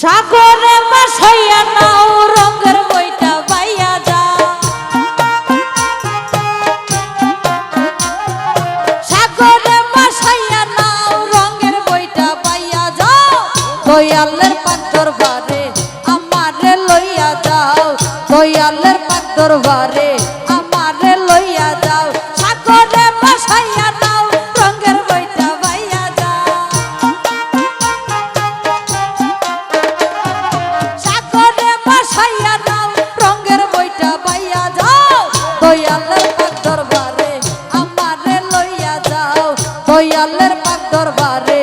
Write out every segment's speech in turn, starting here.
সাগরে মাসাইয়া নাও, রঙের বইটা পাইয়া যা। সাগরে মাসাইয়া নাও, রঙের বইটা পাইয়া যাও দয়ালের পাথর বারে আমারে লইয়া যাও, দয়ালের পাথর বারে আমার দরবারে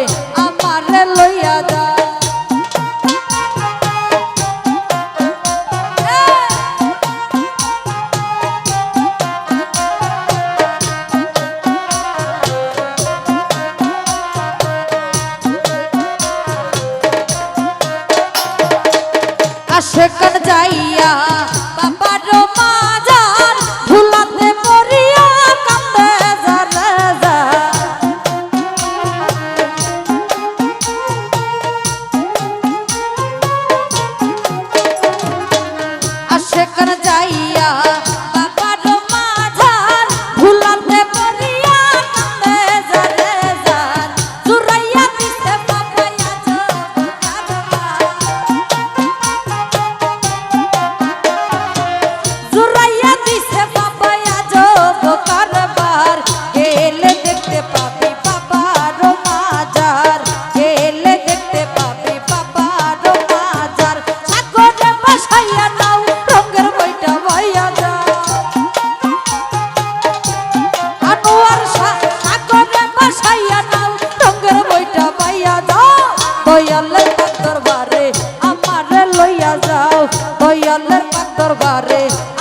আল্লাহর পাক দরবারে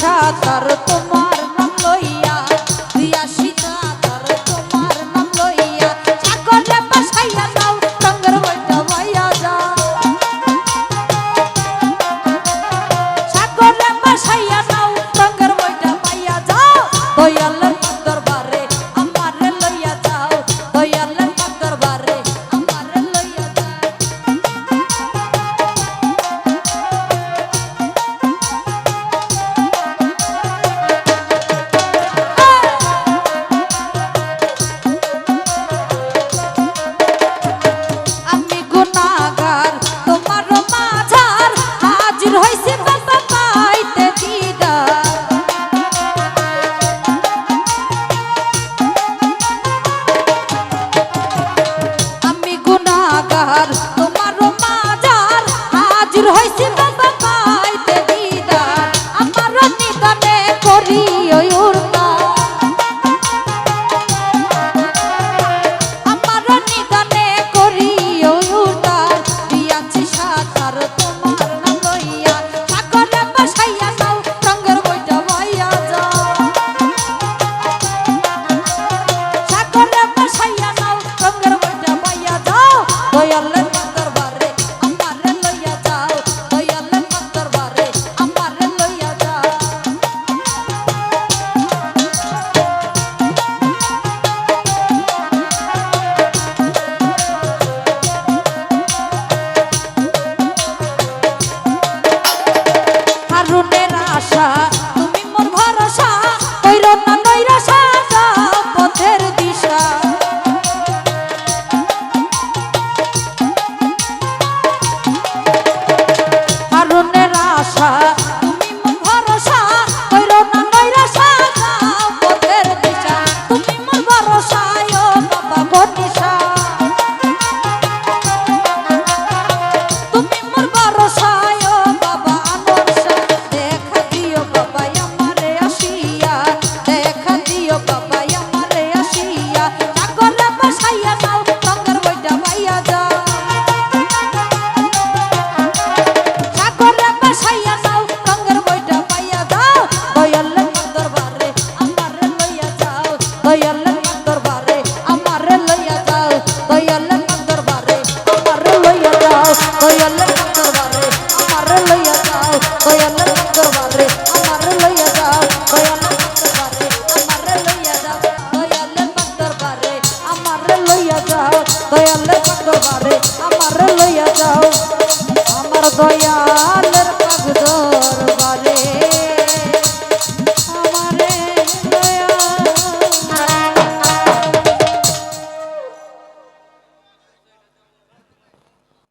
সাতার তুমি